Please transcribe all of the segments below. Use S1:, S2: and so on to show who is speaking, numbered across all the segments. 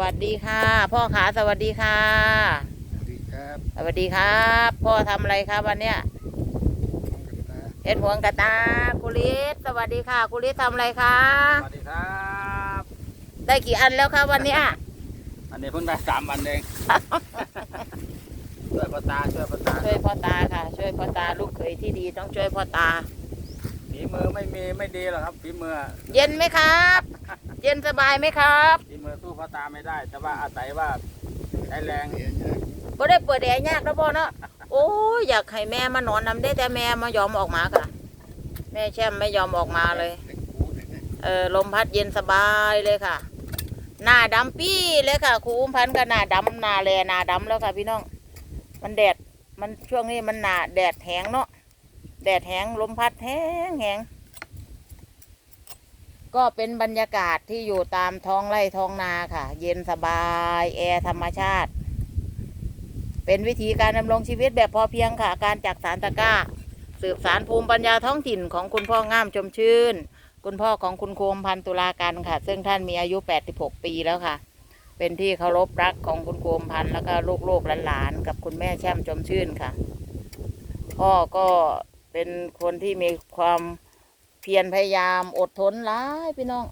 S1: วัสดีค่ะ พ่อขาสวัสดีค่ะ
S2: สวัสดีครับ
S1: สวัสดีครับ พ่อทำอะไรครับวันเนี้ย
S2: น้องกันตา
S1: เห็นห่วงกระตาคุริสสวัสดีค่ะคุริสทำอะไรคะ
S3: สวัสดีครับ
S1: ได้กี่อันแล้วครับวันเนี้ย
S3: อันนี้เพิ่งได้สามวันเอง ช่วยพ่อตาช่วยพ่อตา
S1: ช่วยพ่อตาค่ะ ช่วยพ่อตาลูกเขยที่ดีต้องช่วยพ่อตา
S3: ฝีมือไม่มีไม่ดีหรอกครับฝีมือ
S1: เย็นไหมครับ เย็นสบายไหมครับ
S3: ฝีมือสู้พ่อตาไม่ได้ แต่ว่าอาศัยว่าใช้แรง
S2: เสียยาก
S1: บ่ได้เปิดแอร์ยากนะพ่อเนาะโอ้ยอยากให้แม่มานอนนำได้แต่แม่ไมายอมออกมาค่ะ แม่แช่มไม่ยอมออกมาเลย
S2: เด็กหูเด็กเนี่ย
S1: เออลมพัดเย็นสบายเลยค่ะ หน้าดำปี้เลยค่ะครูอุ้มพันธุ์ก็หน้าดำหน้าแลหน้าดำแล้วค่ะพี่น้อง มันแดดมันช่วงนี้มันหนาแดดแห้งเนาะแดดแห้งลมพัดแห้งแห้ง ก็เป็นบรรยากาศที่อยู่ตามท้องไร่ท้องนาค่ะ เย็นสบายแอร์ธรรมชาติ เป็นวิธีการดำรงชีวิตแบบพอเพียงค่ะ การจากสารตะกร้า สืบสารภูมิปัญญาท้องถิ่นของคุณพ่อง่ามชมชื่น คุณพ่อของคุณโคมพันตุลาการค่ะ ซึ่งท่านมีอายุ 86 ปีแล้วค่ะ เป็นที่เคารพรักของคุณโคมพันแล้วก็ลูกๆหลานๆกับคุณแม่แช่มชมชื่นค่ะ พ่อก็เป็นคนที่มีความ พียรพยายามอดทนหลายพี่น้อง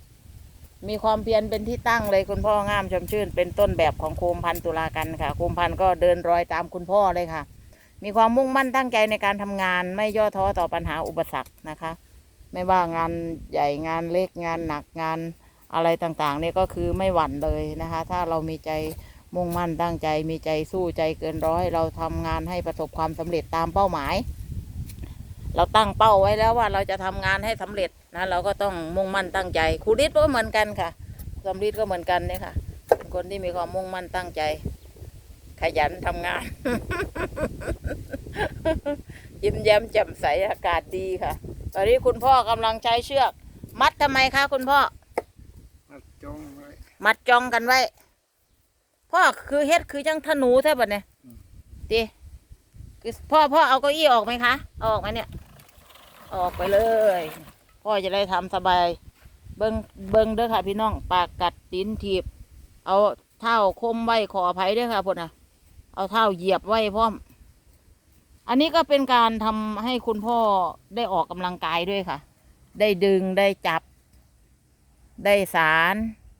S1: มีความเพียรเป็นที่ตั้งเลยคุณพ่องามชมชื่น เป็นต้นแบบของโคมพันตุลากันค่ะ โคมพันก็เดินรอยตามคุณพ่อเลยค่ะ มีความมุ่งมั่นตั้งใจในการทำงานไม่ย่อท้อต่อปัญหาอุปสรรคนะคะ ไม่ว่างานใหญ่งานเล็กงานหนักงานอะไรต่างๆเนี่ยก็คือไม่หวั่นเลยนะคะ ถ้าเรามีใจมุ่งมั่นตั้งใจมีใจสู้ใจเกินร้อย เราทำงานให้ประสบความสำเร็จตามเป้าหมาย เราตั้งเป้าไว้แล้วว่าเราจะทำงานให้สำเร็จนะเราก็ต้องมุ่งมั่นตั้งใจครูฤทธิ์ก็เหมือนกันค่ะสมฤทธิ์ก็เหมือนกันเนี่ยค่ะเป็นคนที่มีความมุ่งมั่นตั้งใจ ขยันทำงาน ยิ้มแย้มแจ่มใสอากาศดีค่ะตอนนี้คุณพ่อกำลังใช้เชือก มัดทำไมคะคุณพ่อ
S2: มาจงไว้
S1: มัดจองกันไว้พ่อคือเฮ็ดคือจังธนูใช่ปะเนี่ยดีคือพ่อพ่อเอาเก้าอี้ออกไหมคะเอาออกไหมเนี่ยเออกไปเลย พ่อจะได้ทำสบาย เบิงเบิงเด้อค่ะ พี่น้อง ปากกัดตีนถีบ เอาเท้าคมไว้ขออภัยด้อค่ะพ่นนะเอาเท้าเหยียบไว้พร้อม อันนี้ก็เป็นการทำให้คุณพ่อได้ออกกำลังกายด้วยค่ะ ได้ดึงได้จับ ได้สาร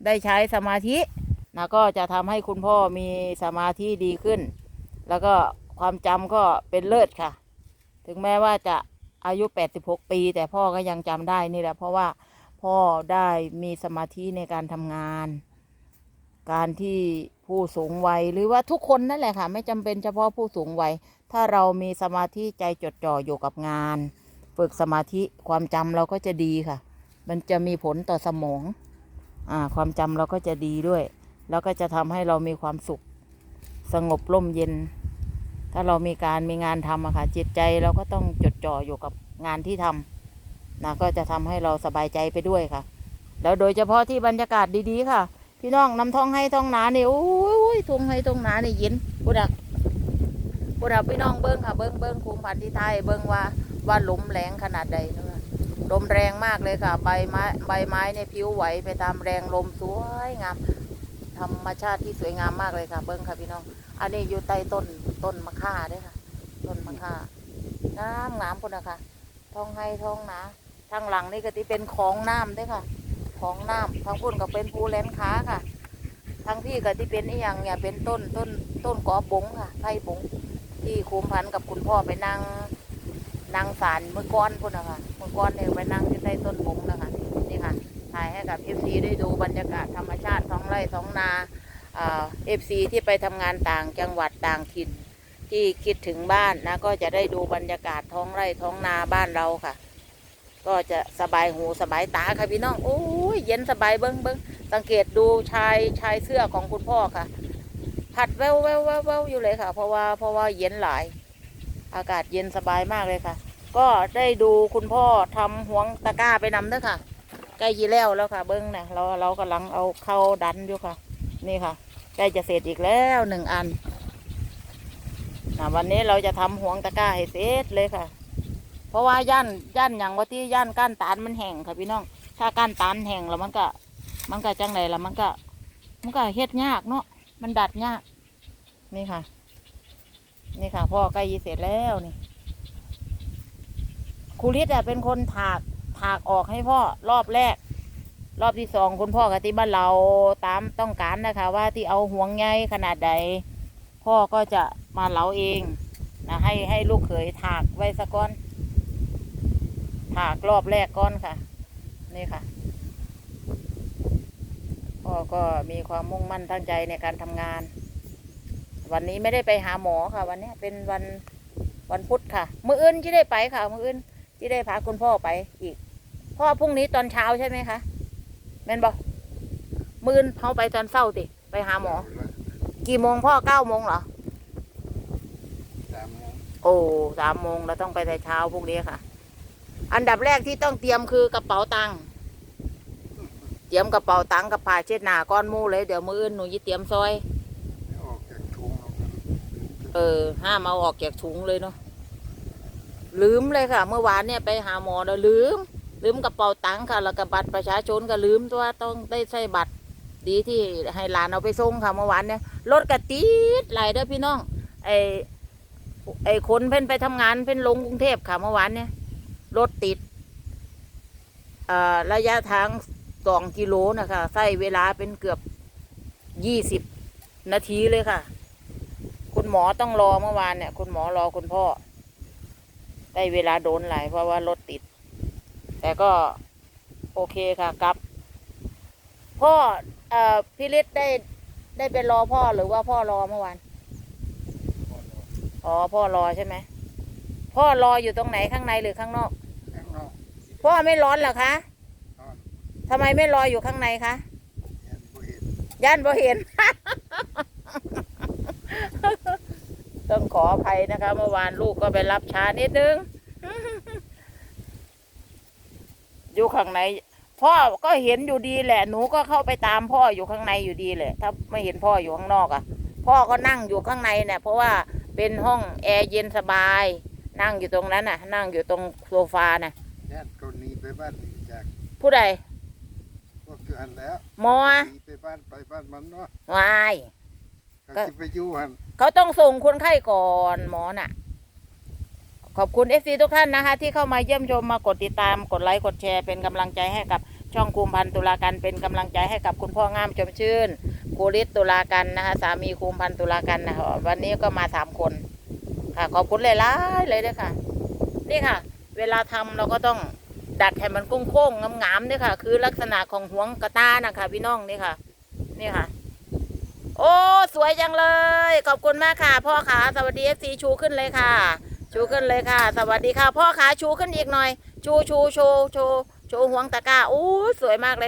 S1: ได้ใช้สมาธินะก็จะทำให้คุณพ่อมีสมาธิดีขึ้น แล้วก็ความจำก็เป็นเลิศค่ะ ถึงแม้ว่าจะ อายุ 86 ปี แต่พ่อก็ยังจำได้นี่แหละเพราะว่าพ่อได้มีสมาธิในการทำงาน การที่ผู้สูงวัยหรือว่าทุกคนนั่นแหละค่ะ ไม่จำเป็นเฉพาะผู้สูงวัย ถ้าเรามีสมาธิใจจดจ่ออยู่กับงาน ฝึกสมาธิความจำเราก็จะดีค่ะ มันจะมีผลต่อสมองอ่าความจำเราก็จะดีด้วย แล้วก็จะทำให้เรามีความสุข สงบร่มเย็น ถ้าเรามีการมีงานทำอะค่ะจิตใจเราก็ต้องจดจ่ออยู่กับงานที่ทำนะก็จะทำให้เราสบายใจไปด้วยค่ะ แล้วโดยเฉพาะที่บรรยากาศดีๆค่ะ พี่น้องน้ำท้องให้ท้องหนานี่โอ้ยทุ่งให้ท้องหนานี่เย็นบุดักบุดักพี่น้องเบิ้งค่ะเบิ้งเบิ้งภูมิพันธุ์ที่ไทยเบิ้งว่าว่าลมแรงขนาดใดนะลมแรงมากเลยค่ะ ใบไม้ใบไม้เนี่ยพิ้วไหวไปตามแรงลมสวยงามธรรมชาติที่สวยงามมากเลยค่ะ เบิ้งค่ะพี่น้อง อันนี้อยู่ใต้ต้น ต้นมะข่าด้วยค่ะ ต้นมะข่าน้ำน้ำพุ่นนะคะท้องให้ท้องนาทางหลังนี่ก็ที่เป็นของน้ำด้วยค่ะ ของน้ำทางพุ่นก็เป็นภูแลนค้าค่ะ ทางพี่ก็ที่เป็นอีหยังเนี่ยเป็นต้นต้นต้นกอบงค่ะไผ่บงที่คุ้มพันกับคุณพ่อไปนั่งนั่งสารเมื่อก้อนพุ่นนะคะเมื่อก้อนเนี่ยไปนั่งที่ใต้ต้นบงนะคะนี่ค่ะถ่ายให้กับเอฟซีได้ดูบรรยากาศธรรมชาติท้องไร่ท้องนาเอฟซีที่ไปทำงานต่างจังหวัดต่างถิ่น ที่คิดถึงบ้านนะ ก็จะได้ดูบรรยากาศท้องไร่ท้องนาบ้านเราค่ะ ก็จะสบายหูสบายตาค่ะพี่น้องโอ้ยเย็นสบายเบิ้งเบิ้งสังเกตดูชายชายเสื้อของคุณพ่อค่ะ ผัดแววแววแววแววอยู่เลยค่ะ เพราะว่าเพราะว่าเย็นหลาย อากาศเย็นสบายมากเลยค่ะ ก็ได้ดูคุณพ่อทำห่วงตะกร้าไปนำเด้อค่ะใกล้ยีแล้วแล้วค่ะ เบิ้งนะเราเรากำลังเอาเข้าดันอยู่ค่ะ นี่ค่ะใกล้จะเสร็จอีกแล้วหนึ่งอัน นะวันนี้เราจะทำห่วงตะกร้าให้เสร็จเลยค่ะ เพราะว่าย่านย่านอย่างว่าที่ย่านก้านตาลมันแห้งค่ะพี่น้อง ถ้าก้านตาลแห้งแล้วมันก็ มันก็จังไรแล้วมันก็ มันก็เฮ็ดยากเนาะ มันดัดยาก นี่ค่ะ นี่ค่ะ พ่อใกล้เสร็จแล้วนี่ครูฤทธิ์อะเป็นคนถากถากออกให้พ่อรอบแรก รอบที่สองคุณพ่อกับที่บ้านเราตามต้องการนะคะ ว่าที่เอาห่วงใยขนาดใด พ่อก็จะมาเหลาเองนะให้ให้ลูกเขยถากไว้สะก้อนถากรอบแรกก้อนค่ะ นี่ค่ะพ่อก็มีความมุ่งมั่นตั้งใจในการทำงาน วันนี้ไม่ได้ไปหาหมอค่ะ วันนี้เป็นวันวันพุธค่ะ มืออื่นที่ได้ไปค่ะ มืออื่นที่ได้พาคุณพ่อไปอีก พ่อพรุ่งนี้ตอนเช้าใช่ไหมคะแม่นบอกมืออื่นเขาไปตอนเช้าติไปหาหมอ กี่โมงพ่อเก้าโมงเหรอ
S2: สามโมง
S1: โอ้สามโมงเราต้องไปแต่เช้าพรุ่งนี้ค่ะ อันดับแรกที่ต้องเตรียมคือกระเป๋าตังค์เตรียมกระเป๋าตังค์กับผ้าเช็ดหน้าก้อนหมูเลยเดี๋ยวมืออื่นหนูจะเตรียมซอย
S2: ออกจากถุงออกมา
S1: เออ ห้ามเอาออกจากถุงเลยเนาะลืมเลยค่ะ เมื่อวานเนี่ยไปหาหมอแล้วลืม ลืมกระเป๋าตังค์ค่ะแล้วก็บัตรประชาชนก็ลืมตัวต้องได้ใส่บัตร ดีที่ให้หลานเอาไปส่งค่ะเมื่อวานเนี่ยรถกระติดไหลายเด้อพี่น้องไอไอคนเพิ่นไปทำงานเพิ่นลงกรุงเทพค่ะเมื่อวานเนี่ยรถติดอ่อระยะทางสองกิโลนะคะใช้เวลาเป็นเกือบยี่สิบนาทีเลยค่ะ คุณหมอต้องรอเมื่อวานเนี่ย คุณหมอรอคุณพ่อ ได้เวลาโดนหลายเพราะว่ารถติด แต่ก็โอเคค่ะกลับ พ่อ เอ่อพี่ฤทธิ์ได้ได้ไปรอพ่อหรือว่าพ่อรอเมื่อวานอ๋อพ่อรอใช่ไหมพ่อรออยู่ตรงไหนข้างในหรือข้างนอก
S2: ข้างนอก
S1: พ่อไม่ร้อนเหรอคะ
S2: นอน
S1: ทำไมไม่รออยู่ข้างในคะ
S2: ยันบ่เห็น
S1: ย่านบ่เห็น ต้องขออภัยนะคะ เมื่อวานลูกก็ไปรับช้านิดนึง อยู่ข้างใน พ่อก็เห็นอยู่ดีแหละ หนูก็เข้าไปตามพ่ออยู่ข้างในอยู่ดีแหละ ถ้าไม่เห็นพ่ออยู่ข้างนอกอะ่ะ พ่อก็นั่งอยู่ข้างในเนี่ยเพราะว่าเป็นห้องแอร์เย็นสบาย นั่งอยู่ตรงนั้นน่ะ นั่งอยู่ตรงโซฟาน่ะ
S2: ยันตัวนี้ไปบ้านนี่จาก
S1: ผู้ใด
S2: พวกอยู่หันแล้ว
S1: หมอ
S2: หนีไปบ้านไปบ้านมันเนาะ
S1: วาย
S2: ก็ สิไปอยู่หัน
S1: เขาต้องส่งคนไข้ก่อนหมอน่ะ ขอบคุณเอฟซีทุกท่านนะคะ ที่เข้ามาเยี่ยมชมมากดติดตามกดไลค์กดแชร์เป็นกำลังใจให้กับช่องคุมพันตุลาการเป็นกำลังใจให้กับคุณพ่องามชมชื่นครูฤทธิ์ตุลากันนะคะสามีคุมพันตุลากันนะคะวันนี้ก็มาสามคนค่ะ ขอบคุณหลายๆเลยด้วยค่ะ นี่ค่ะ เวลาทำเราก็ต้องดัดให้มันโค้งๆงามๆเนี่ยค่ะ คือลักษณะของหวงกระตานะคะพี่น้องนี่ค่ะ นี่ค่ะ โอ้ สวยจังเลย ขอบคุณมากค่ะ พ่อขาสวัสดีเอฟซีชูขึ้นเลยค่ะ ชูขึ้นเลยค่ะ สวัสดีค่ะ พ่อขาชูขึ้นอีกหน่อย ชูชูชูชูชูห่วงตะกร้าโอ้สวยมากเลย